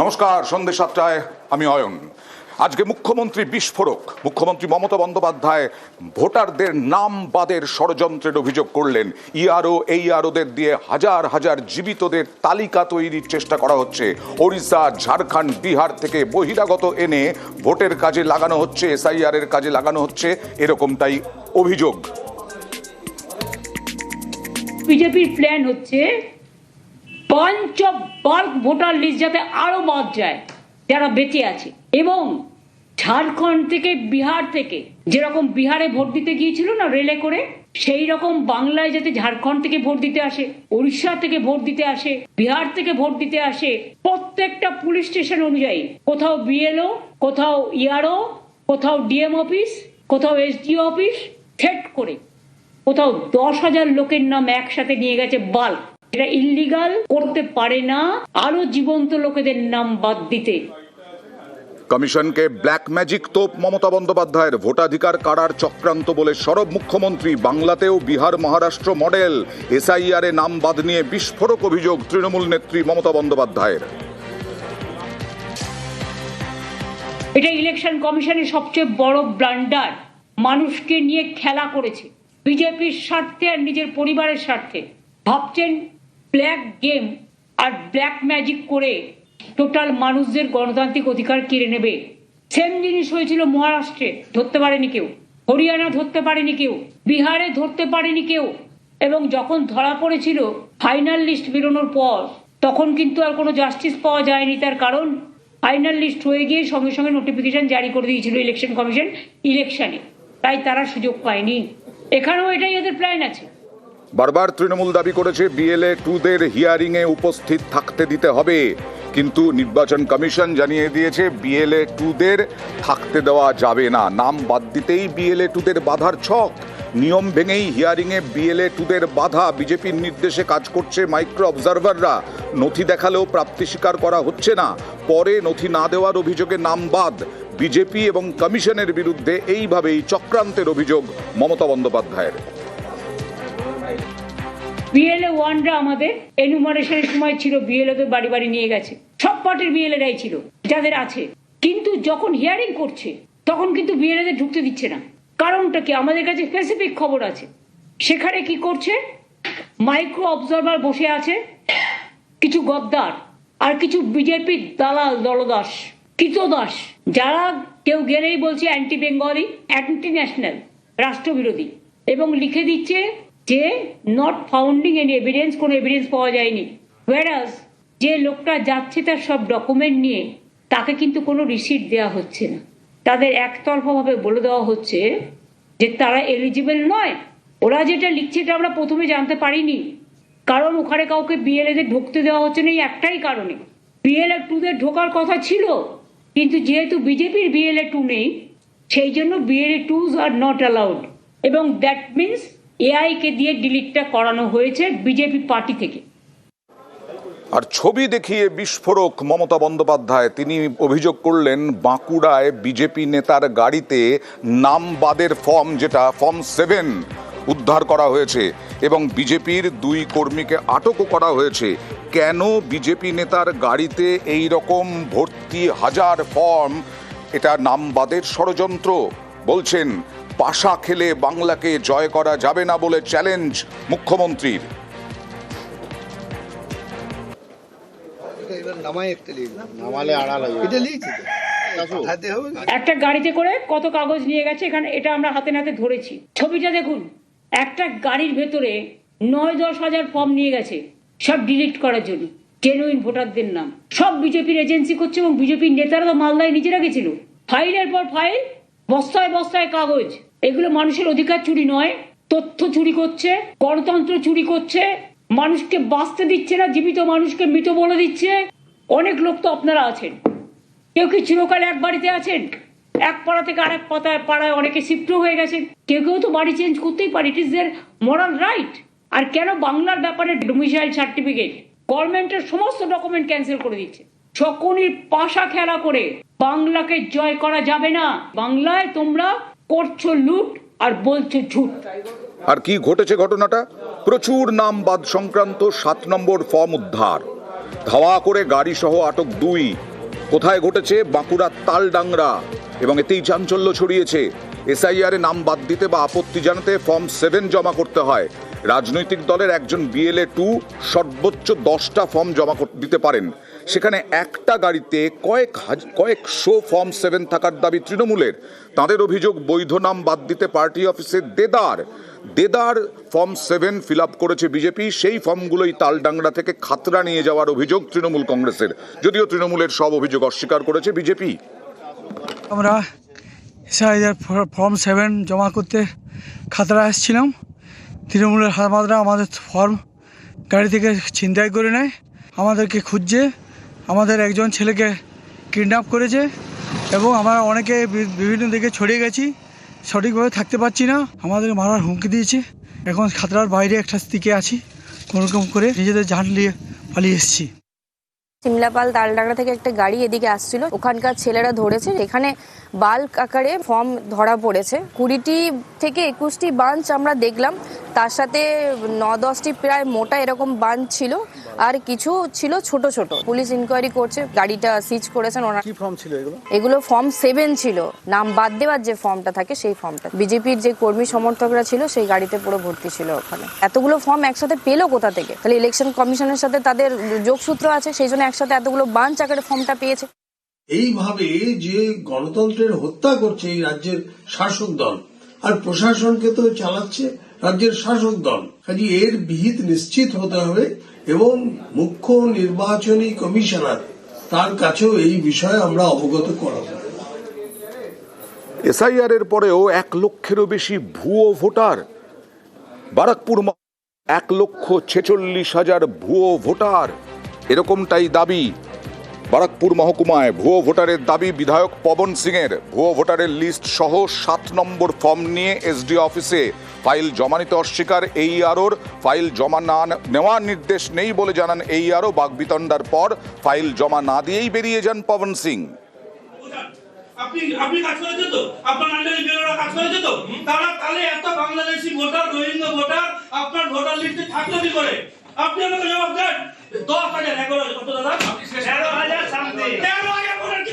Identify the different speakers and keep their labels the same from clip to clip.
Speaker 1: নমস্কার সন্ধ্যে সাতটায়, আমি অয়ন। আজকে মুখ্যমন্ত্রী বিস্ফোরক। মুখ্যমন্ত্রী মমতা বন্দ্যোপাধ্যায় ভোটারদের নাম বাদের ষড়যন্ত্রের অভিযোগ করলেন। ইআরও এই আরোদের দিয়ে হাজার হাজার জীবিতদের তালিকা তৈরির চেষ্টা করা হচ্ছে। ওড়িশা, ঝাড়খণ্ড, বিহার থেকে বহিরাগত এনে ভোটের কাজে লাগানো হচ্ছে, এসআইআর এর কাজে লাগানো হচ্ছে, এরকমটাই অভিযোগ।
Speaker 2: বিজেপির প্ল্যান হচ্ছে পাঞ্চ বাল্ক ভোটার লিস্ট যাতে আরও বাদ যায়, যারা বেঁচে আছে। এবং ঝাড়খণ্ড থেকে বিহার থেকে, যেরকম বিহারে ভোট দিতে গিয়েছিল না রেলে করে, সেই রকম বাংলায় যাতে ঝাড়খণ্ড থেকে ভোট দিতে আসে, উড়িষ্যা থেকে ভোট দিতে আসে, বিহার থেকে ভোট দিতে আসে, প্রত্যেকটা পুলিশ স্টেশন অনুযায়ী, কোথাও বিএলও কোথাও ইয়ারও কোথাও ডিএম অফিস কোথাও এসডিও অফিস থ্রেট করে, কোথাও দশ হাজার লোকের নাম একসাথে নিয়ে গেছে বাল্ক এটা ইল্লিগাল করতে পারে না। আরও জীবন্ত লোকেদের নাম বাদ দিতে।
Speaker 1: কমিশনকে ব্ল্যাক ম্যাজিক তোপ মমতা বন্দ্যোপাধ্যায়ের ভোটাধিকার কারার চক্রান্ত বলে সরব মুখ্যমন্ত্রী বাংলাতেও বিহার মহারাষ্ট্র মডেল এসআইআর এ নাম বাদ নিয়ে বিস্ফোরক অভিযোগ তৃণমূল নেত্রী মমতা বন্দ্যোপাধ্যায়ের।
Speaker 2: এটা ইলেকশন কমিশনের সবচেয়ে বড় ব্লান্ডার। মানুষকে নিয়ে খেলা করেছে। বিজেপির স্বার্থে আর নিজের পরিবারের স্বার্থে। ভাবছেন ব্ল্যাক গেম আর ব্ল্যাক ম্যাজিক করে টোটাল মানুষদের গণতান্ত্রিক অধিকার কেড়ে নেবে। সেম জিনিস হয়েছিল মহারাষ্ট্রে, ধরতে পারেনি কেউ। হরিয়ানা ধরতে পারেনি কেউ। বিহারে ধরতে পারেনি কেউ। এবং যখন ধরা পড়েছিল ফাইনাল লিস্ট বেরোনোর পর, তখন কিন্তু আর কোনো জাস্টিস পাওয়া যায়নি। তার কারণ, ফাইনাল লিস্ট হয়ে গিয়ে সঙ্গে সঙ্গে নোটিফিকেশন জারি করে দিয়েছিল ইলেকশন কমিশন ইলেকশনে। তাই তারা সুযোগ পায়নি। এখানেও এটাই এদের প্ল্যান আছে।
Speaker 1: বারবার তৃণমূল দাবি করেছে বিএলএ টুদের হিয়ারিং এ উপস্থিত থাকতে দিতে হবে। কিন্তু নির্বাচন কমিশন জানিয়ে দিয়েছে বিএলএ টুদের থাকতে দেওয়া যাবে না। নাম বাদ দিতেই বিএলএ টুদের বাধার ছক। নিয়ম ভেঙেই হিয়ারিং এ বিএলএ টুদের বাধা। বিজেপির নির্দেশে কাজ করছে মাইক্রো অবজারভাররা নথি দেখালেও প্রাপ্তি স্বীকার করা হচ্ছে না। পরে নথি না দেওয়ার অভিযোগে নাম বাদ। বিজেপি এবং কমিশনের বিরুদ্ধে এইভাবেই চক্রান্তের অভিযোগ মমতা বন্দ্যোপাধ্যায়ের।
Speaker 2: বিএলএ ওয়ানরা আমাদের এনুমারেশনের সময় ছিল বিএলএদের বাড়ি বাড়ি নিয়ে গেছে। সব পার্টির বিএলএরাই ছিল, যাদের আছে। কিন্তু যখন হিয়ারিং করছে, তখন কিন্তু বিএলএদের ঢুকতে দিচ্ছে না। কারণটা কি? আমাদের কাছে স্পেসিফিক খবর আছে। সেখানে কি করছে? মাইক্রো অবজারভার বসে আছে, কিছু গদ্দার আর কিছু বিজেপির দালাল দলদাস কৃতদাস যারা কেউ গেলেই বলছে অ্যান্টি বেঙ্গলি অ্যান্টি ন্যাশনাল রাষ্ট্রবিরোধী। এবং লিখে দিচ্ছে যে নট ফাউন্ডিং এনি এভিডেন্স কোনো এভিডেন্স পাওয়া যায়নি। ওয়ারাস যে লোকটা যাচ্ছে তার সব ডকুমেন্ট নিয়ে, তাকে কিন্তু কোনো রিসিট দেওয়া হচ্ছে না। তাদের একতরফাভাবে বলে দেওয়া হচ্ছে যে তারা এলিজিবল নয়। ওরা যেটা লিখছে এটা আমরা প্রথমে জানতে পারিনি। কারণ ওখানে কাউকে বিএলএদের ঢুকতে দেওয়া হচ্ছে না এই একটাই কারণে। বিএলএ টুদের ঢোকার কথা ছিল, কিন্তু যেহেতু বিজেপির বিএলএ টু নেই, সেই জন্য BLA twos are not allowed এবং দ্যাট মিনস এআইকে দিয়ে ডিলিটটা করানো হয়েছে বিজেপি পার্টি থেকে।
Speaker 1: আর ছবি দেখিয়ে বিস্ফোরক মমতা বন্দ্যোপাধ্যায়, তিনি অভিযোগ করলেন বাঁকুড়ায় বিজেপি নেতার গাড়িতে নাম বাদের ফর্ম যেটা ফর্ম সেভেন উদ্ধার করা হয়েছে এবং বিজেপির দুই কর্মীকে আটকও করা হয়েছে। কেন বিজেপি নেতার গাড়িতে এই রকম ভর্তি হাজার ফর্ম এটা নামবাদের ষড়যন্ত্র, বলছেন পাশা খেলে বাংলাকে জয় করা যাবে না বলে চ্যালেঞ্জ মুখ্যমন্ত্রীর।
Speaker 3: একটা
Speaker 2: গাড়িতে করে কত কাগজ নিয়ে গেছে এখানে এটা আমরা হাতে নাতে ধরেছি। ছবিটা দেখুন একটা গাড়ির ভেতরে নয় দশ হাজার ফর্ম নিয়ে গেছে সব ডিলিট করার জন্য। জেনুইন ভোটারদের নাম। সব বিজেপির এজেন্সি করছে এবং বিজেপির নেতারা তো মালদায় নিজেরা গেছিল। ফাইলের পর ফাইল বস্তায় বস্তায় কাগজ। এগুলো মানুষের অধিকার চুরি নয়, তথ্য চুরি করছে, গণতন্ত্র চুরি করছে, মানুষকে বাঁচতে দিচ্ছে না, জীবিত মানুষকে মৃত বলে দিচ্ছে। অনেক লোক তো আপনারা আছেন। কেউ কি চিরকাল এক বাড়িতে আছেন? এক পাড়া থেকে আরেক পাতায় পাড়ায় অনেকে শিফট হয়ে গেছেন। কেউ কেউ তো বাড়ি চেঞ্জ করতেই পারে। It is their moral right আর কেন বাংলার ব্যাপারে ডোমিসাইল সার্টিফিকেট গভর্নমেন্টের সমস্ত ডকুমেন্ট ক্যান্সেল করে দিচ্ছে। শকুনির পাশা খেলা করে বাংলাকে জয় করা যাবে না। বাংলায় তোমরা করছ লুট আর বলছো ঝুট।
Speaker 1: আর কি ঘটেছে ঘটনাটা? প্রচুর নাম বাদ সংক্রান্ত সাত নম্বর ফর্ম উদ্ধার। ধাওয়া করে গাড়ি সহ আটক দুই। কোথায় ঘটেছে? বাঁকুড়ার তালডাংরা। এবং এতেই চাঞ্চল্য ছড়িয়েছে। এসআইআর নাম বাদ দিতে বা আপত্তি জানাতে ফর্ম সেভেন জমা করতে হয়। রাজনৈতিক দলের একজন বিএলএ টু সর্বোচ্চ দশটা ফর্ম জমা দিতে পারেন। সেখানে একটা গাড়িতে কয়েক কয়েকশো ফর্ম সেভেন থাকার দাবি তৃণমূলের। তাদের অভিযোগ বৈধ নাম বাদ দিতে পার্টি অফিসে দেদার। দেদার ফর্ম সেভেন ফিল আপ করেছে বিজেপি, সেই ফর্মগুলোই তালডাংরা থেকে খাতরা নিয়ে যাওয়ার অভিযোগ তৃণমূল কংগ্রেসের। যদিও তৃণমূলের সব অভিযোগ অস্বীকার করেছে বিজেপি।
Speaker 4: আমরা ফর্ম সেভেন জমা করতে খাতরা এসেছিলাম। তৃণমূলের হামাদরা আমাদের ফর্ম গাড়ি থেকে ছিনতাই করে নেয়। আমাদেরকে খুঁজছে। আমাদের একজন ছেলেকে কিডন্যাপ করেছে এবং আমরা অনেকে বিভিন্ন দিকে ছড়িয়ে গেছি। সঠিকভাবে থাকতে পারছি না। আমাদের মারার হুমকি দিয়েছে। এখন খাতরার বাইরে একটা দিকে আছি। কোনোরকম করে নিজেদের জান নিয়ে পালিয়ে এসেছি।
Speaker 5: সিমলাপাল তালডাংরা থেকে একটা গাড়ি এদিকে আসছিল। ওখানকার ছেলেরা ধরেছে এখানে বাল্ক আকারে ফর্ম ধরা পড়েছে। কুড়িটি থেকে একুশটি বাঞ্চ আমরা দেখলাম। তার সাথে ন দশটি প্রায় মোটা এরকম বাঞ্চ ছিল আর কিছু ছিল ছোট ছোট। পুলিশ ইনকোয়ারি করছে গাড়িটা সিজ করেছেন ওনার।
Speaker 3: কি ফর্ম ছিল এগুলো?
Speaker 5: এগুলো ফর্ম সেভেন ছিল। নাম বাদ দেওয়ার যে ফর্মটা থাকে সেই ফর্মটা বিজেপির যে কর্মী সমর্থকরা ছিল সেই গাড়িতে পুরো ভর্তি ছিল ওখানে। এতগুলো ফর্ম একসাথে পেল কোথা থেকে? তাহলে ইলেকশন কমিশনের সাথে তাদের যোগসূত্র আছে সেই জন্য একসাথে এতগুলো বাঞ্চ আকারে ফর্মটা পেয়েছে।
Speaker 6: এইভাবে যে গণতন্ত্রের হত্যা করছে এই রাজ্যের শাসক দল আর প্রশাসনকে তো চালাচ্ছে রাজ্যের শাসক দল। কাজে এর বিহিত নিশ্চিত হতে হবে এবং মুখ্য নির্বাচনী কমিশনার তার কাছেও এই বিষয়ে আমরা অবগত করাবো।
Speaker 1: এসআইআর এর পরেও এক লক্ষেরও বেশি ভুয়ো ভোটার। বারাকপুর এক লক্ষ ছেচল্লিশ হাজার ভুয়ো ভোটার। এরকমটাই দাবি বারাকপুর মহকুমায় ভুয়ো ভোটারের দাবি, বিধায়ক পবন সিংয়ের। ভুয়ো ভোটারের লিস্ট সহ সাত নম্বর ফর্ম নিয়ে এসডি অফিসে। ফাইল জমা নিতে অস্বীকার এই আরোর ফাইল জমা না নেওয়ার নির্দেশ নেই বলে জানান এই আরও বাগবিতণ্ডার পর ফাইল জমা না দিয়েই বেরিয়ে যান পবন সিং।
Speaker 7: আপনি আপনি কাজ করেছে তো? আপনার আন্ডারে বেরোরা কাজ করেছে তো? তারা তাহলে এত বাংলাদেশি ভোটার, রোহিঙ্গা ভোটার, আপনার ভোটার লিস্টে থাকল কি করে? আপনি আমাকে জবাব দেন। দশ হাজার এগারো হাজার কত দাদা? তেরো হাজার সামথিং। তেরো হাজার কি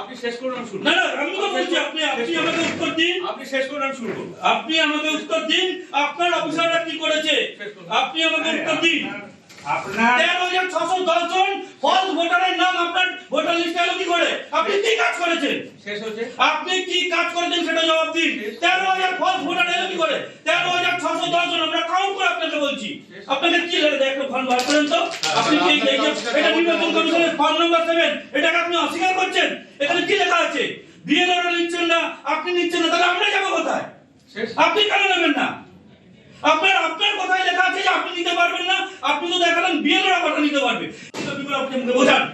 Speaker 8: আপনি শেষ করুন শুরু
Speaker 7: না না আমি তো বলছি আপনি আপনি আমাকে উত্তর দিন।
Speaker 8: আপনি শেষ করুন আমি শুনব।
Speaker 7: আপনি আমাকে উত্তর দিন। আপনার অফিসাররা কি করেছে? আপনি আমাকে উত্তর দিন।
Speaker 8: আপনার
Speaker 7: তেরো হাজার ছশো দশ জন ফলস ভোটারের নাম আপনার ভোটার লিস্টে এলো কি করে? আপনি কি কাজ করেছেন?
Speaker 8: শেষ হচ্ছে
Speaker 7: আপনি কি কাজ করেছেন সেটা জবাব দিন। তেরো হাজার ফলস ভোটার এলো কি করে? তেরো হাজার ছশো দশ জন আমরা কাউন্ট করে আপনাকে বলছি। আপনাকে কি লাগে দেখ ফর্ম বার করেন তো। আপনি কি এটা নির্বাচন কমিশনের ফর্ম নাম্বার সেভেন এটাকে আপনি অস্বীকার করছেন? এখানে কি লেখা আছে? বিএলওরা নিচ্ছেন না আপনি নিচ্ছেন না তাহলে আমরা যাব কোথায়? আপনি কেন নেবেন না? আপনার আপনার কথায় লেখা আছে যে আপনি নিতে পারবেন না আপনি তো দেখালেন বিএলওরা কথা নিতে পারবে। কি করে আপনি আমাকে বোঝান।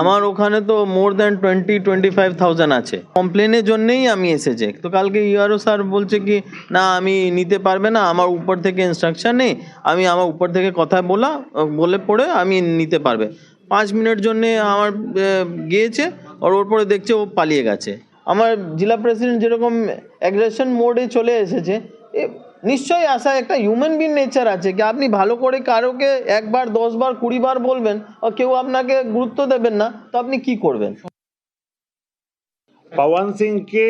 Speaker 9: আমার ওখানে তো more than twenty twenty five thousand আছে কমপ্লেনের জন্যই আমি এসেছি। তো কালকে ইউআরও স্যার বলছে কি না আমি নিতে পারবে না আমার উপর থেকে ইনস্ট্রাকশন নেই। আমি আমার উপর থেকে কথা বলা বলে পড়ে আমি নিতে পারবে। পাঁচ মিনিট জন্যে আমার গিয়েছে আর ওর পরে দেখছে ও পালিয়ে গেছে। আমার জেলা প্রেসিডেন্ট যেরকম অ্যাগ্রেশন মোডে চলে এসেছে, এ নিশ্চয়ই আসা একটা হিউম্যান বিং নেচার আছে কি আপনি ভালো করে কারোকে একবার, দশবার, কুড়িবার বলবেন আর কেউ আপনাকে গুরুত্ব দেবেন না, তো আপনি কি করবেন?
Speaker 10: পবন সিংকে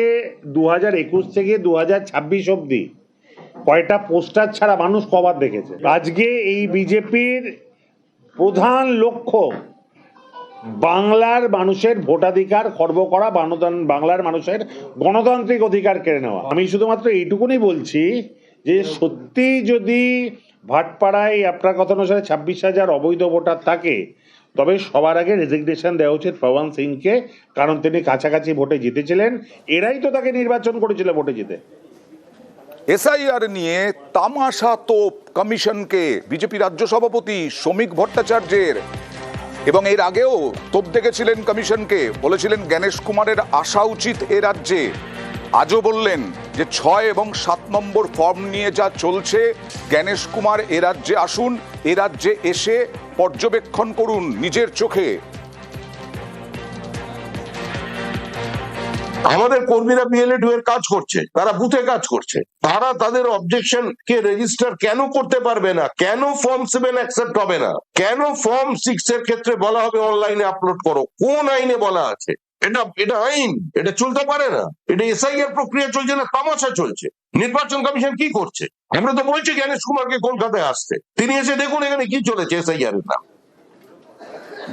Speaker 10: দু হাজার একুশ থেকে দু হাজার ছাব্বিশ অব্দি কয়টা পোস্টার ছাড়া মানুষ কবার দেখেছে? আজকে এই বিজেপির প্রধান লক্ষ্য বাংলার মানুষের ভোটাধিকার খর্ব করা বাংলার মানুষের গণতান্ত্রিক অধিকার কেড়ে নেওয়া। আমি শুধুমাত্র এইটুকুনি বলছি যে সত্যি যদি ভাটপাড়ায় আপনার কথা অনুসারে ছাব্বিশ হাজার অবৈধ ভোটার থাকে, তবে সবার আগে রেজিগনেশন দেওয়া উচিত পবন সিংকে, কারণ তিনি কাছাকাছি ভোটে জিতেছিলেন। এরাই তো তাকে নির্বাচন করেছিল ভোটে জিতে।
Speaker 1: এসআইআর নিয়ে তামাশা তোপ কমিশনকে। বিজেপি রাজ্য সভাপতি শ্রমিক ভট্টাচার্যের এবং এর আগেও তোপ দেখেছিলেন কমিশনকে, বলেছিলেন জ্ঞানেশ কুমারের আসা উচিত এ রাজ্যে। আজও বললেন যে ছয় এবং সাত নম্বর ফর্ম নিয়ে যা চলছে, জ্ঞানেশ কুমার এ রাজ্যে আসুন, এ রাজ্যে এসে পর্যবেক্ষণ করুন নিজের চোখে।
Speaker 11: আমাদের কর্মীরা বিএলএ টু এর কাজ করছে, তারা বুথে কাজ করছে। তারা তাদের অবজেকশন কে রেজিস্টার কেন করতে পারবে না? কেন ফর্ম সেভেন অ্যাকসেপ্ট হবে না? কেন ফর্ম সিক্স এর ক্ষেত্রে বলা হবে অনলাইনে আপলোড করো? কোন আইনে বলা আছে? এটা এটা আইন, এটা চলতে পারে না। এটা এসআইআর প্রক্রিয়া চলছে না, তামাশা চলছে। নির্বাচন কমিশন কি করছে? আমরা তো বলছি জ্ঞানেশ কুমারকে কলকাতায় আসতে। তিনি এসে দেখুন এখানে কি চলেছে এসআইআর এর নাম।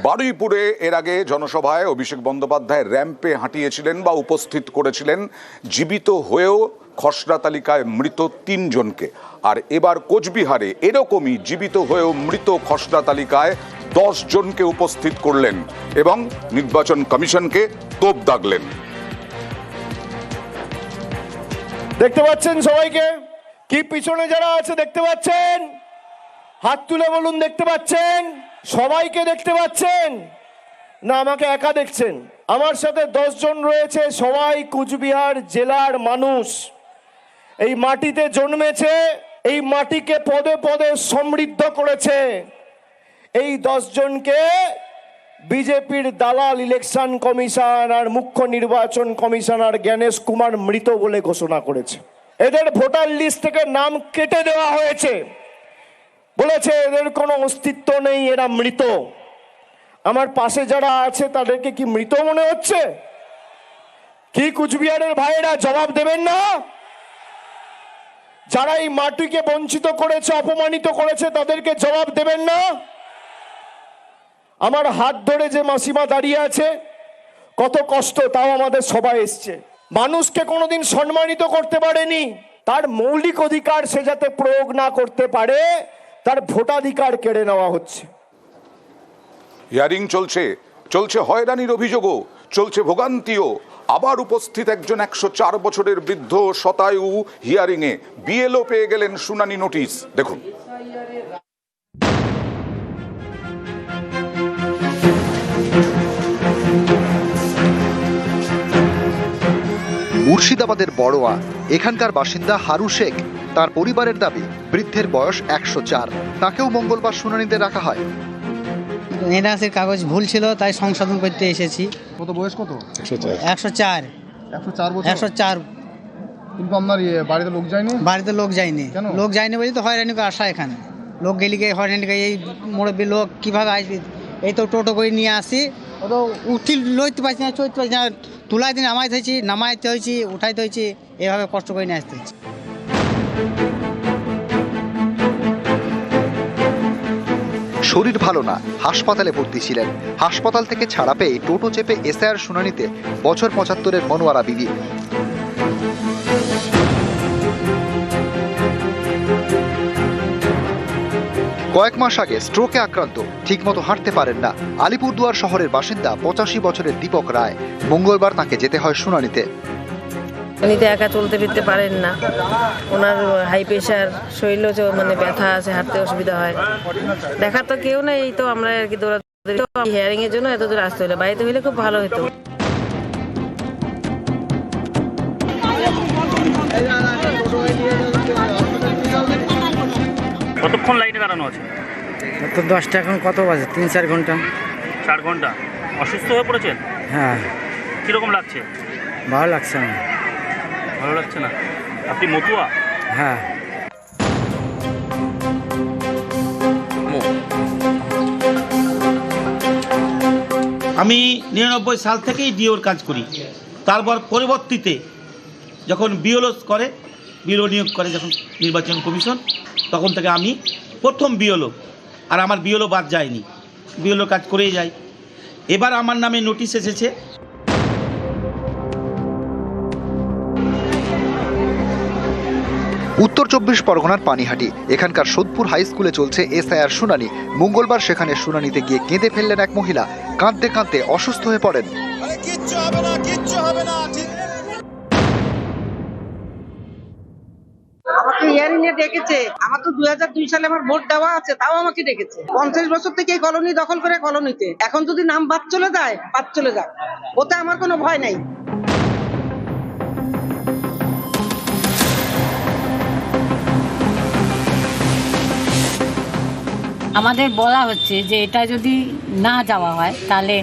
Speaker 1: বারুইপুরে এর আগে জনসভায় অভিষেক বন্দ্যোপাধ্যায় র্যাম্পে হাঁটিয়েছিলেন বা উপস্থিত করেছিলেন, জীবিত হয়েও খসড়া তালিকায় মৃত তিনজনকে। আর এবার কোচবিহারে এরকমই জীবিত হয়েও মৃত খসড়া তালিকায় দশ জনকে উপস্থিত করলেন এবং নির্বাচন কমিশনকে তোপ দাগলেন।
Speaker 12: দেখতে পাচ্ছেন সবাইকে? কি পিছনে যারা আছে দেখতে পাচ্ছেন? হাত তুলে বলুন, দেখতে পাচ্ছেন? সবাইকে দেখতে পাচ্ছেন? না, আমাকে একা দেখছেন। আমার সাথে জন রয়েছে, সবাই কুচবিহার জেলার মানুষ। এই মাটিতে জন্মেছে, এই মাটিকে পদে পদে সমৃদ্ধ করেছে। এই জনকে বিজেপির দালাল ইলেকশন কমিশন আর মুখ্য নির্বাচন কমিশনার জ্ঞানেশ কুমার মৃত বলে ঘোষণা করেছে। এদের ভোটার লিস্ট থেকে নাম কেটে দেওয়া হয়েছে। বলেছে, এদের কোনো অস্তিত্ব নেই, এরা মৃত। আমার পাশে যারা আছে, তাদেরকে কি মৃত মনে হচ্ছে? কি কুচবিহারের ভাইয়েরা জবাব দেবেন না? যারা এই মাটিকে বঞ্চিত করেছে, অপমানিত করেছে, তাদেরকে জবাব দেবেন না? আমার হাত ধরে যে মাসিমা দাঁড়িয়ে আছে, কত কষ্ট তাও আমাদের সবাই এসছে। মানুষকে কোনোদিন সম্মানিত করতে পারেনি। তার মৌলিক অধিকার সে যাতে প্রয়োগ না করতে পারে তার ভোটাধিকার কেড়ে নেওয়া হচ্ছে।
Speaker 1: হিয়ারিং চলছে। চলছে হয়রানির অভিযোগও চলছে ভোগান্তিও। আবার উপস্থিত একজন একশো চার বছরের বৃদ্ধ শতায়ু হিয়ারিংয়ে বিএলও পেয়ে গেলেন শুনানি নোটিশ। দেখুন।
Speaker 13: মুর্শিদাবাদের বড়োয়া এখানকার বাসিন্দা হারু শেখ। তার পরিবারের দাবি বৃদ্ধের বয়স একশো চার। তাকেও মঙ্গলবার শুনানিতে রাখা হয়।
Speaker 3: এনআরসির কাগজ ভুল ছিল তাই সংশোধন করতে এসেছি।
Speaker 14: কত বয়স কত?
Speaker 3: একশো চার।
Speaker 14: একশো চার।
Speaker 3: একশো চার
Speaker 14: কিন্তু আপনার ইয়ে বাড়িতে লোক যায়নি?
Speaker 3: বাড়িতে লোক যায়নি। লোক যায়নি বলে তো হয়রানি করে আসা এখানে। লোক গেলি গিয়ে হয়রানি করে এই মুরব্বী লোক কীভাবে আসবি? এই তো টোটো করে নিয়ে আসি। ও তো উঠি লইতে পারছি না চলতে পারছি না। তুলাই দিন নামাইতে হয়েছি নামাইতে হয়েছি উঠাইতে হয়েছি এভাবে কষ্ট করে নিয়ে আসতে হয়েছে
Speaker 13: শরীর ভালো না, হাসপাতালে ভর্তি ছিলেন। হাসপাতাল থেকে ছাড়া পেয়ে টোটো চেপে এসআইআর শুনানিতে বছর পঁচাত্তরের মনোয়ারা বিবি। কয়েক মাস আগে স্ট্রোকে আক্রান্ত, ঠিকমতো হাঁটতে পারেন না। আলিপুরদুয়ার শহরের বাসিন্দা পঁচাশি বছরের দীপক রায়। মঙ্গলবার তাকে যেতে হয় শুনানিতে।
Speaker 15: উনি তো একা চলতে ফিরতে পারেন না। ওনার হাই প্রেশার শরীরেও মানে ব্যথা আছে হাঁটতে অসুবিধা হয়। দেখার তো কেউ নেই এই তো আমরা আর কি দৌড়াদৌড়ি হেয়ারিং এর জন্য এত দূর আসতে হলো বাড়িতে হলে খুব ভালো হতো।
Speaker 16: কতক্ষণ লাইনে দাঁড়ানো আছে?
Speaker 3: তো দশটা এখন কত বাজে? তিন চার ঘণ্টা।
Speaker 16: চার ঘণ্টা। অসুস্থ হয়ে পড়েছেন?
Speaker 3: হ্যাঁ।
Speaker 16: কীরকম লাগছে?
Speaker 3: ভালো লাগছে আমার।
Speaker 16: ভালো লাগছে না। আপনি মতুয়া?
Speaker 3: হ্যাঁ।
Speaker 12: আমি নিরানব্বই সাল থেকেই ডিওর কাজ করি। তারপর পরবর্তীতে যখন বিওলো করে বিওলো নিয়োগ করে যখন নির্বাচন কমিশন তখন থেকে আমি প্রথম বিওলো আর আমার বিওলো বাদ যায়নি। বিওলো কাজ করেই যাই। এবার আমার নামে নোটিশ এসেছে
Speaker 13: উত্তর চব্বিশ পরগনার পানিহাটি। এখানকার সোদপুর হাই স্কুলে চলছে এসআইআর শুনানি। মঙ্গলবার সেখানে শুনানিতে গিয়ে কেঁদে ফেললেন এক মহিলা। কাঁদতে কাঁদতে অসুস্থ হয়ে পড়েন।
Speaker 3: আমাকে এ ডেকেছে। আমার তো দুই হাজার দুই সালে আমার ভোট দেওয়া আছে তাও আমাকে ডেকেছে। পঞ্চাশ বছর থেকে এই কলোনি দখল করে কলোনিতে। এখন যদি নাম বাদ চলে যায় বাদ চলে যাক। ওতে আমার কোনো ভয় নাই।
Speaker 17: আমাদের বলা হচ্ছে যে এটা যদি না যাওয়া হয় তাহলে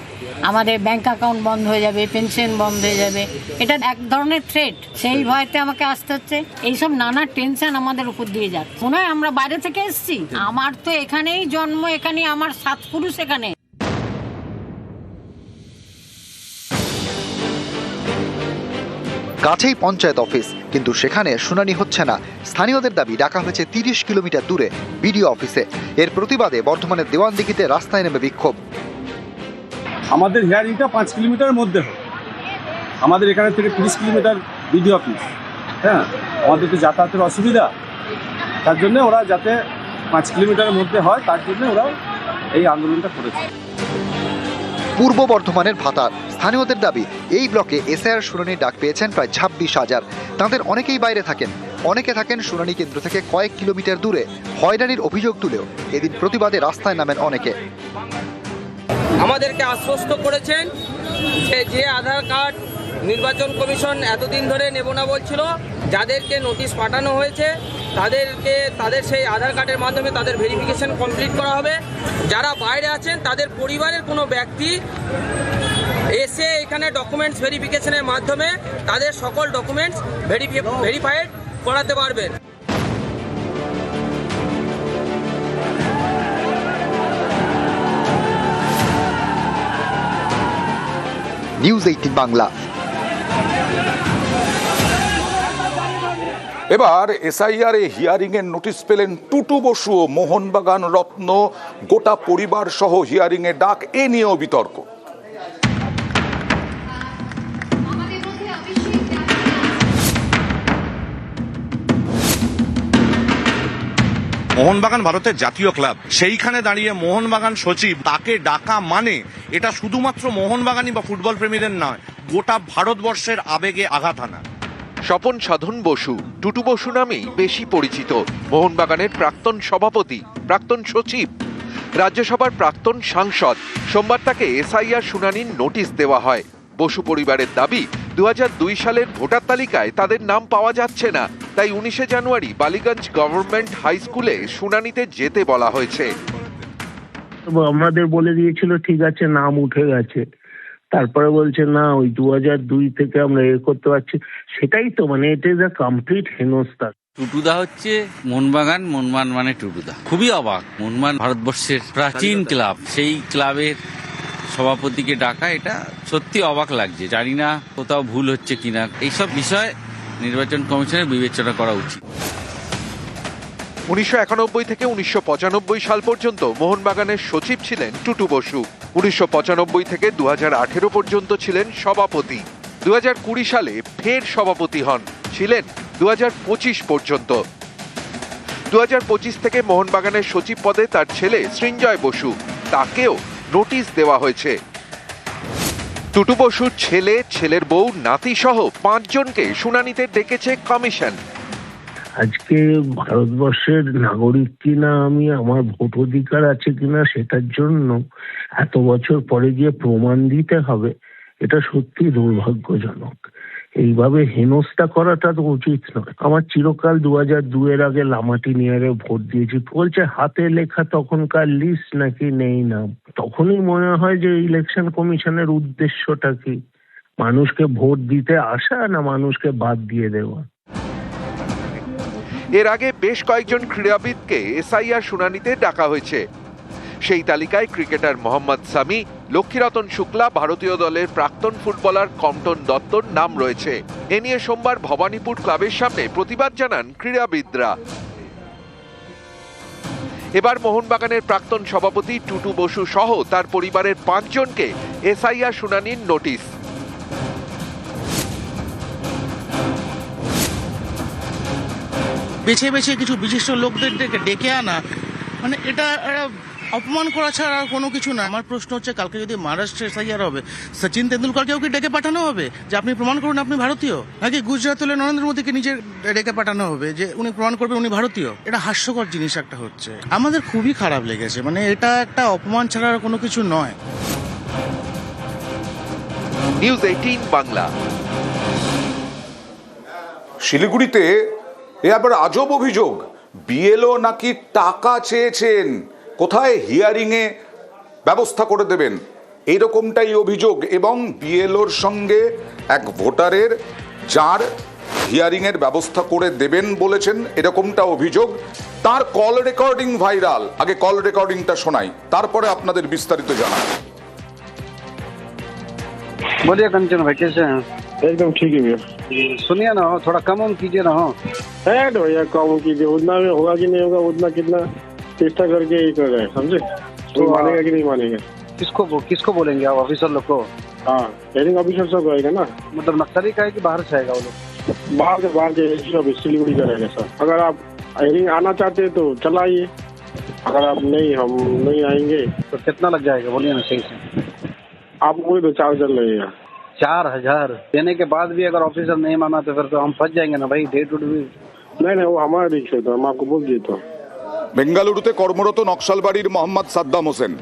Speaker 2: আমাদের ব্যাংক অ্যাকাউন্ট বন্ধ হয়ে যাবে পেনশন বন্ধ হয়ে যাবে। এটা এক ধরনের থ্রেট সেই ভয়তে আমাকে আসতে হচ্ছে। এইসব নানা টেনশন আমাদের উপর দিয়ে যাচ্ছে। মনে হয় আমরা বাইরে থেকে এসছি। আমার তো এখানেই জন্ম এখানেই আমার সাত পুরুষ এখানে।
Speaker 13: কাছেই পঞ্চায়েত অফিস, কিন্তু সেখানে শুনানি হচ্ছে না। স্থানীয়দের দাবি, ডাকা হয়েছে তিরিশ কিলোমিটার দূরে বিডিও অফিসে। এর প্রতিবাদে বর্ধমানের দেওয়ানদিঘিতে রাস্তায় নেমে বিক্ষোভ।
Speaker 8: আমাদের হিয়ারিংটা পাঁচ কিলোমিটারের মধ্যে হয় আমাদের এখানে থেকে তিরিশ কিলোমিটার বিডিও অফিস। হ্যাঁ আমাদের তো যাতায়াতের অসুবিধা। তার জন্য ওরা যাতে পাঁচ কিলোমিটারের মধ্যে হয়, তার জন্য ওরা এই আন্দোলনটা করেছে।
Speaker 13: পূর্ব বর্ধমানের ভাতার। স্থানীয়দের দাবি, এই ব্লকে এসআইআর শুনানির ডাক পেয়েছেন প্রায় ছাব্বিশ হাজার। তাদের অনেকেই বাইরে থাকেন। অনেকে থাকেন শুনানি কেন্দ্র থেকে কয়েক কিলোমিটার দূরে। হয়রানির অভিযোগ তুলেও এদিন প্রতিবাদে রাস্তায় নামেন অনেকে।
Speaker 18: আমাদেরকে আশ্বস্ত করেছেন যে যে আধার কার্ড নির্বাচন কমিশন এতদিন ধরে নেব না বলছিল, যাদেরকে নোটিশ পাঠানো হয়েছে তাদেরকে, তাদের সেই আধার কার্ডের মাধ্যমে তাদের ভেরিফিকেশন কমপ্লিট করা হবে। যারা বাইরে আছেন, তাদের পরিবারের কোনো ব্যক্তি এসে এখানে ডকুমেন্টস ভেরিফিকেশনের মাধ্যমে তাদের সকল ডকুমেন্টস ভেরিফাইড করাতে পারবেন
Speaker 13: নিউজ এইটিন বাংলা
Speaker 1: এবার এসআইআর এ হিয়ারিং এর নোটিশ পেলেন টুটু বসু ও মোহনবাগান রত্ন। গোটা পরিবার সহ হিয়ারিং এ ডাক, এ নিয়েও বিতর্ক।
Speaker 8: মোহনবাগান ভারতের জাতীয় ক্লাব। সেইখানে দাঁড়িয়ে মোহনবাগান সচিব তাকে ডাকা মানে এটা শুধুমাত্র মোহনবাগানই বা ফুটবল প্রেমীদের নয়, গোটা ভারতবর্ষের আবেগে আঘাত আনা
Speaker 19: স্বপন সাধন বসু, টুটু বসু নামেই বেশি পরিচিত। মোহনবাগানের প্রাক্তন সভাপতি, প্রাক্তন সচিব, রাজ্যসভার প্রাক্তন সাংসদ। সোমবার তাকে এসআইআর শুনানির নোটিশ দেওয়া হয়। বসু পরিবারের দাবি দুই হাজার দুই সালের ভোটার তালিকায় তাদের নাম পাওয়া যাচ্ছে না। তাই উনিশে জানুয়ারি বালিগঞ্জ গভর্নমেন্ট হাই স্কুলে শুনানিতে যেতে বলা হয়েছে।
Speaker 20: আমাদের বলে দিয়েছিল, ঠিক আছে, নাম উঠে গেছে। তারপরে বলছে, না, ওই দু হাজার দুই থেকে আমরা এ করতে পারছি। সেটাই তো মানে এটা ইজ আ কমপ্লিট হেনস্তা
Speaker 18: টুটুদা হচ্ছে মোহনবাগান মোহনবাগান মানে টুটুদা। খুবই অবাক। মোহনবাগান ভারতবর্ষের প্রাচীন ক্লাব। সেই ক্লাবের সভাপতিকে ডাকা, এটা সত্যি অবাক লাগছে। জানি না কোথাও ভুল হচ্ছে কিনা। এইসব বিষয় নির্বাচন কমিশনের বিবেচনা করা উচিত।
Speaker 19: উনিশশো একানব্বই থেকে উনিশশো পঁচানব্বই সাল পর্যন্ত মোহনবাগানের সচিব ছিলেন টুটু বসু। উনিশশো পঁচানব্বই থেকে দু পর্যন্ত ছিলেন সভাপতি। দু সালে ফের সভাপতি হন। ছিলেন দু পর্যন্ত। দু থেকে মোহনবাগানের সচিব পদে তার ছেলে সৃঞ্জয় বসু। তাকেও নোটিশ দেওয়া হয়েছে। টুটু বসুর ছেলে, ছেলের বউ নাতি সহ পাঁচজনকে শুনানিতে ডেকেছে কমিশন।
Speaker 20: আজকে ভারতবর্ষের নাগরিক কিনা আমি, আমার ভোট অধিকার আছে কিনা সেটার জন্য এত বছর পরে গিয়ে প্রমাণ দিতে হবে, এটা সত্যি দুর্ভাগ্যজনক। এইভাবে হেনস্থা করাটা তো উচিত নয়। আমার চিরকাল দু হাজার দুয়ের আগে লামাটি নিয়ারে ভোট দিয়েছি। বলছে, হাতে লেখা তখনকার লিস্ট নাকি নেই নাম। তখনই মনে হয় যে ইলেকশন কমিশনের উদ্দেশ্যটা কি? মানুষকে ভোট দিতে আসা না মানুষকে বাদ দিয়ে দেওয়া?
Speaker 19: এর আগে বেশ কয়েকজন ক্রীড়াবিদকে এসআইআর শুনানিতে ডাকা হয়েছে। সেই তালিকায় ক্রিকেটার মোহাম্মদ সামি, লক্ষ্মীরতন শুক্লা, ভারতীয় দলের প্রাক্তন ফুটবলার কম্পটন দত্তর নাম রয়েছে। এ নিয়ে সোমবার ভবানীপুর ক্লাবের সামনে প্রতিবাদ জানান ক্রীড়াবিদরা। এবার মোহনবাগানের প্রাক্তন সভাপতি টুটু বসু সহ তার পরিবারের পাঁচজনকে এসআইআর শুনানির নোটিশ।
Speaker 18: বেছে বেছে কিছু বিশিষ্ট লোকদের ডেকে ডেকে আনা মানে এটা একটা অপমান করা ছাড়া আর কোনো কিছু না। আমার প্রশ্ন হচ্ছে কালকে যদি মহারাষ্ট্রে এসআইআর হবে সচিন তেন্ডুলকরকেও কি ডেকে পাঠানো হবে? যে আপনি প্রমাণ করুন আপনি ভারতীয়? নাকি গুজরাট হলে নরেন্দ্র মোদীকে নিজের ডেকে পাঠানো হবে যে উনি প্রমাণ করবেন উনি ভারতীয়? এটা হাস্যকর জিনিস একটা হচ্ছে। আমাদের খুবই খারাপ লেগেছে মানে এটা একটা অপমান ছাড়া আর কোনো কিছু নয়।
Speaker 19: News eighteen Bangla.
Speaker 1: শিলিগুড়িতে এ আবার আজব অভিযোগ বিএলও নাকি টাকা চেয়েছেন, কোথায় হিয়ারিংয়ে ব্যবস্থা করে দেবেন? এইরকমটাই অভিযোগ এবং বিএলওর সঙ্গে এক ভোটারের যার হিয়ারিংয়ের ব্যবস্থা করে দেবেন বলেছেন এরকমটা অভিযোগ। তার কল রেকর্ডিং ভাইরাল আগে কল রেকর্ডিংটা শোনাই, তারপরে আপনাদের বিস্তারিত জানাই
Speaker 21: বলিয়া কাঞ্চন ভাই কেছেন
Speaker 22: एकदम ठीक है भैया।
Speaker 21: सुनिए ना हो थोड़ा कम वम कीजिए ना हो।
Speaker 22: है तो भैया कम कीजिए। उतना में होगा कि नहीं होगा उतना कितना चेष्टा करके ही कर रहे हैं समझे? तो मानेगा कि नहीं मानेगा?
Speaker 21: किसको किसको बोलेंगे आप ऑफिसर लोग को?
Speaker 22: हाँ हेयरिंग ऑफिसर सब रहेगा ना?
Speaker 21: मतलब नक्सली का है कि बाहर से आएगा वो लोग?
Speaker 22: बाहर से बाहर के सिलीगुड़ी का रहेगा सर। अगर आप हेयरिंग आना चाहते हैं तो चला आइए अगर आप नहीं हम नहीं आएँगे।
Speaker 21: तो कितना लग जाएगा? बोलिए ना सही से
Speaker 22: आप बोले तो चार हज़ार लगेगा
Speaker 21: चार हजार देने के बाद भी अगर ऑफिसर नहीं माना तो फिर तो हम फंस जाएंगे ना भाई डेट उट भी
Speaker 22: नहीं नहीं वो हमारा रिक्स है तो हम आपको बोल दिए तो
Speaker 1: বেঙ্গালুরুতে কর্মরত নকশালবাড়ির মোহাম্মদ সাদ্দাম হোসেন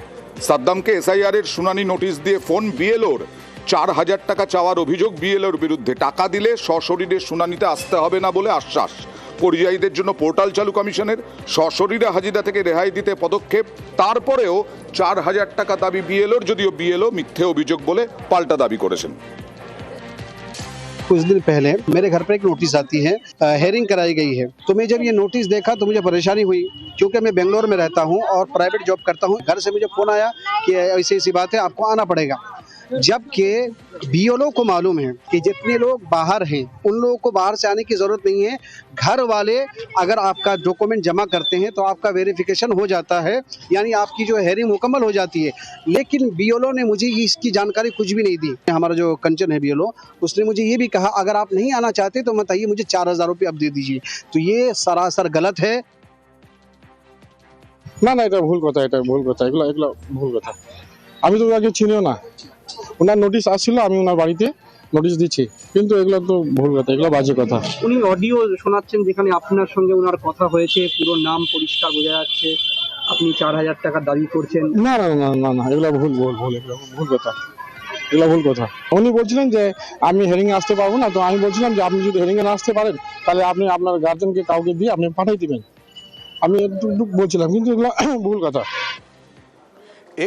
Speaker 1: সাদ্দামকে এসআইআর এর শুনানি নোটিশ দিয়ে ফোন বিএলওর চার হাজার টাকা চাওয়ার অভিযোগ বিএলওর বিরুদ্ধে টাকা দিলে সশরীরে শুনানিতে আসতে হবে না বলে আশ্বাস পরিযায়ীদের জন্য পোর্টাল চালু কমিশনের সশরীরে হাজিরা থেকে রেহাই দিতে পদক্ষেপ তারপরেও চার হাজার টাকা দাবি বিএলওর যদিও বিএলও মিথ্যে অভিযোগ বলে পাল্টা দাবি করেছেন
Speaker 21: कुछ दिन पहले मेरे घर पर एक नोटिस आती है हेयरिंग कराई गई है तो मैं जब ये नोटिस देखा तो मुझे परेशानी हुई क्योंकि मैं बेंगलोर में रहता हूँ और प्राइवेट जॉब करता हूँ घर से मुझे फोन आया कि ऐसी ऐसी बात है आपको आना पड़ेगा जबकि बीओलो को मालूम है कि जितने लोग बाहर हैं उन लोगों को बाहर से आने की जरूरत नहीं है घर वाले अगर आपका डॉक्यूमेंट जमा करते हैं तो आपका वेरिफिकेशन हो जाता है यानी आपकी जो हेयरिंग मुकम्मल हो जाती है लेकिन बीओलो ने मुझे इसकी जानकारी कुछ भी नहीं दी हमारा जो कंचन है बीओलो उसने मुझे ये भी कहा अगर आप नहीं आना चाहते तो बताइए मुझे चार हजार रुपये अब दे दीजिए तो ये सरासर गलत है
Speaker 22: না না এটা ভুল কথা এটা ভুল কথা এগুলো এগুলো ভুল কথা আমি তো ওনাকে চিনিও না ওনার নোটিশ আসছিল আমি ওনার বাড়িতে নোটিশ দিচ্ছি। কিন্তু এগুলো তো ভুল কথা এগুলো বাজে কথা।
Speaker 21: উনি অডিও শোনাচ্ছেন যেখানে আপনার সঙ্গে ওনার কথা হয়েছে পুরো নাম পরিষ্কার বোঝা যাচ্ছে আপনি চার হাজার টাকা দাবি করছেন।
Speaker 22: না না না না না এগুলো ভুল ভুল ভুল এগুলো ভুল কথা। এগুলো ভুল কথা। উনি বলছিলেন যে আমি হেরিং আসতে পারব না তো আমি বলছিলাম যে আপনি যদি হেরিং এ না আসতে পারেন তাহলে আপনি আপনার গার্জেনকে কাউকে দিয়ে আপনি পাঠাই দিবেন। আমি একটু বলছিলাম কিন্তু এগুলো ভুল কথা।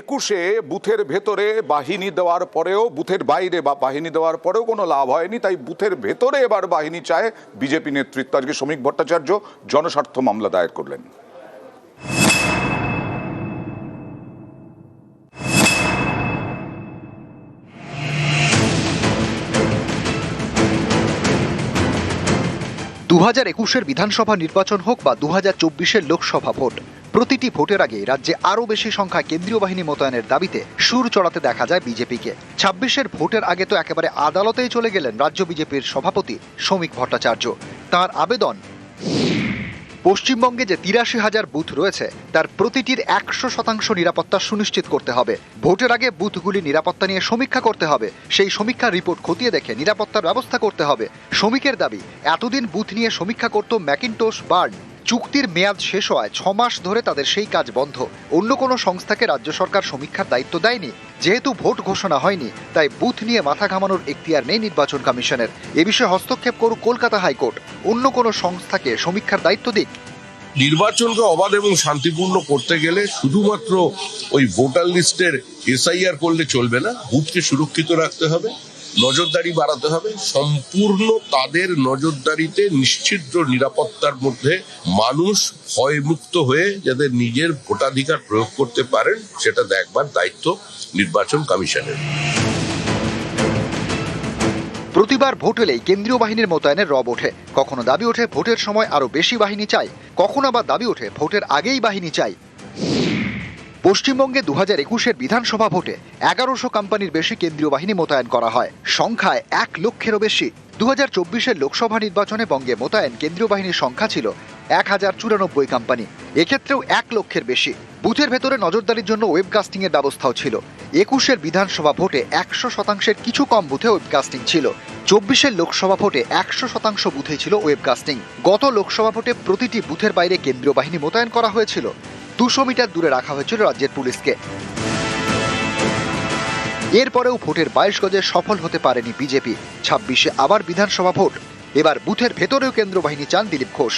Speaker 1: একুশে বুথের ভেতরে বাহিনী দেওয়ার পরেও, বুথের বাইরে বা বাহিনী দেওয়ার পরেও কোনো লাভ হয়নি, তাই বুথের ভেতরে এবার বাহিনী চায় বিজেপি নেতৃত্ব। আজকে শ্রমিক ভট্টাচার্য জনস্বার্থ মামলা দায়ের করলেন।
Speaker 13: দু হাজার একুশের বিধানসভা নির্বাচন হোক বা দু হাজার চব্বিশের লোকসভা ভোট, প্রতিটি ভোটের আগে রাজ্যে আরও বেশি সংখ্যায় কেন্দ্রীয় বাহিনী মোতায়েনের দাবিতে সুর চড়াতে দেখা যায় বিজেপিকে। ছাব্বিশের ভোটের আগে তো একেবারে আদালতেই চলে গেলেন রাজ্য বিজেপির সভাপতি শ্রমিক ভট্টাচার্য। তার আবেদন পশ্চিমবঙ্গে যে তিরাশি হাজার বুথ রয়েছে, তার প্রতিটির একশো শতাংশ নিরাপত্তা সুনিশ্চিত করতে হবে। ভোটের আগে বুথগুলি নিরাপত্তা নিয়ে সমীক্ষা করতে হবে। সেই সমীক্ষার রিপোর্ট খতিয়ে দেখে নিরাপত্তার ব্যবস্থা করতে হবে। শ্রমিকের দাবি, এতদিন বুথ নিয়ে সমীক্ষা করত ম্যাকিনটোস বার্ন। চুক্তির মেয়াদ শেষ হওয়ায় ছ মাস ধরে তাদের সেই কাজ বন্ধ। অন্য কোনো সংস্থাকে রাজ্য সরকার সমীক্ষার দায়িত্ব দেয়নি। যেহেতু ভোট ঘোষণা হয়নি, তাই বুথ নিয়ে মাথা ঘামানোর এখতিয়ার নেই নির্বাচন কমিশনের। এ বিষয়ে হস্তক্ষেপ করুক কলকাতা হাইকোর্ট। অন্য কোনো সংস্থাকে সমীক্ষার দায়িত্ব দিক।
Speaker 20: নির্বাচনকে অবাধ এবং শান্তিপূর্ণ করতে গেলে শুধুমাত্র ওই ভোটার লিস্টের এসআইআর করলে চলবে না, বুথকে সুরক্ষিত রাখতে হবে। নজরদারি বাড়াতে হবে। সম্পূর্ণ তাদের নজরদারিতে নিশ্চিদ্র নিরাপত্তার মধ্যে মানুষ ভয়মুক্ত হয়ে যাতে নিজের ভোটাধিকার প্রয়োগ করতে পারেন, সেটা দেখবার দায়িত্ব নির্বাচন কমিশনের।
Speaker 13: প্রতিবার ভোট হলেই কেন্দ্রীয় বাহিনীর মোতায়েনের রব ওঠে। কখনো দাবি ওঠে ভোটের সময় আরও বেশি বাহিনী চাই, কখনো আবার দাবি ওঠে ভোটের আগেই বাহিনী চাই। পশ্চিমবঙ্গে দু হাজার একুশের বিধানসভা ভোটে এগারোশো কোম্পানির বেশি কেন্দ্রীয় বাহিনী মোতায়েন করা হয়। সংখ্যায় এক লক্ষেরও বেশি। দু হাজার চব্বিশের লোকসভা নির্বাচনে বঙ্গে মোতায়েন কেন্দ্রীয় বাহিনীর সংখ্যা ছিল এক হাজার চুরানব্বই কোম্পানি। এক্ষেত্রেও এক লক্ষের বেশি। বুথের ভেতরে নজরদারির জন্য ওয়েবকাস্টিং এর ব্যবস্থাও ছিল। একুশের বিধানসভা ভোটে একশো শতাংশের কিছু কম বুথে ওয়েবকাস্টিং ছিল। চব্বিশের লোকসভা ভোটে একশো শতাংশ বুথে ছিল ওয়েবকাস্টিং। গত লোকসভা ভোটে প্রতিটি বুথের বাইরে কেন্দ্রীয় বাহিনী মোতায়েন করা হয়েছিল। দুশো মিটার দূরে রাখা হয়েছিল রাজ্যের পুলিশকে। এরপরেও ভোটের বাইশ গজে সফল হতে পারেনি বিজেপি। ছাব্বিশে আবার বিধানসভা ভোট। এবার বুথের ভেতরেও কেন্দ্র বাহিনী চান দিলীপ ঘোষ।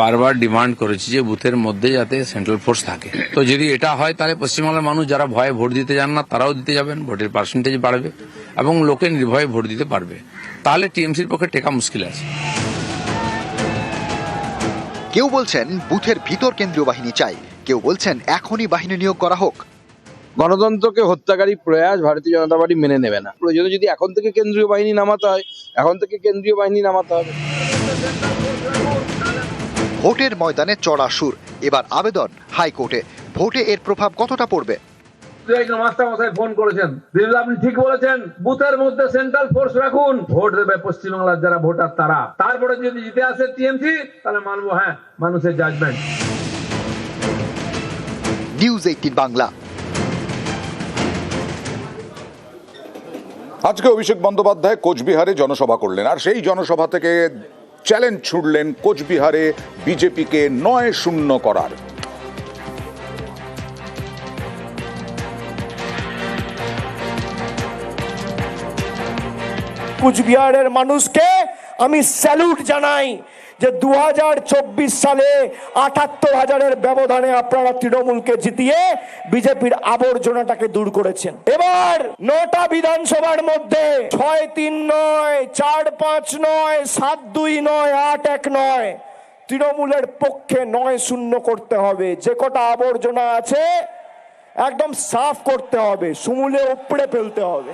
Speaker 23: বারবার ডিমান্ড করেছি যে বুথের মধ্যে যাতে সেন্ট্রাল ফোর্স থাকে। তো যদি এটা হয়, তাহলে পশ্চিমবাংলার মানুষ যারা ভয়ে ভোট দিতে যান না, তারাও দিতে যাবেন, ভোটের পার্সেন্টেজ বাড়বে এবং লোকে নির্ভয়ে ভোট দিতে পারবে। তাহলে টিএমসির পক্ষে টেকা মুশকিল আছে।
Speaker 13: কেউ বলছেন বুথের ভিতর কেন্দ্রীয় বাহিনী চাই। কেউ বলছেন এখনই বাহিনী নিয়োগ করা হোক।
Speaker 24: গণতন্ত্রকে হত্যাকারী প্রয়াস ভারতীয় জনতা পার্টি মেনে নেবে না। প্রয়োজনে যদি এখন থেকে কেন্দ্রীয় বাহিনী নামাতে হয় এখন থেকে কেন্দ্রীয় বাহিনী নামাতে হবে।
Speaker 13: ভোটের ময়দানে চড়া সুর। এবার আবেদন হাইকোর্টে। ভোটে এর প্রভাব কতটা পড়বে?
Speaker 24: মাস্টার ফোন করেছেন। দিল্লি আপনি ঠিক বলেছেন বুথের মধ্যে সেন্ট্রাল ফোর্স রাখুন। ভোট দেবে পশ্চিমবাংলার যারা ভোটার তারা। তারপরে যদি জিতে আসে টিএমসি তাহলে মানবো হ্যাঁ মানুষের জাজমেন্ট
Speaker 13: নিউজ এইটিন বাংলা
Speaker 1: আজকে অভিষেক বন্দ্যোপাধ্যায় কোচবিহারে জনসভা করলেন। আর সেই জনসভা থেকে চ্যালেঞ্জ ছুড়লেন কোচবিহারে বিজেপিকে নয় শূন্য করার।
Speaker 12: কুচবিহারের মানুষকে আমি স্যালুট জানাই যে দু হাজার চব্বিশ সালে আটাত্তর হাজারের ব্যবধানে আপনারা তৃণমূলকে জিতিয়ে বিজেপির আবর্জনাটাকে দূর করেছেন। এবার নটা বিধানসভার মধ্যে ছয় তিন নয়, চার পাঁচ নয়, সাত দুই নয়, আট এক নয় তৃণমূলের পক্ষে নয় শূন্য করতে হবে। যে কটা আবর্জনা আছে একদম সাফ করতে হবে, সুমুলে উপড়ে ফেলতে হবে।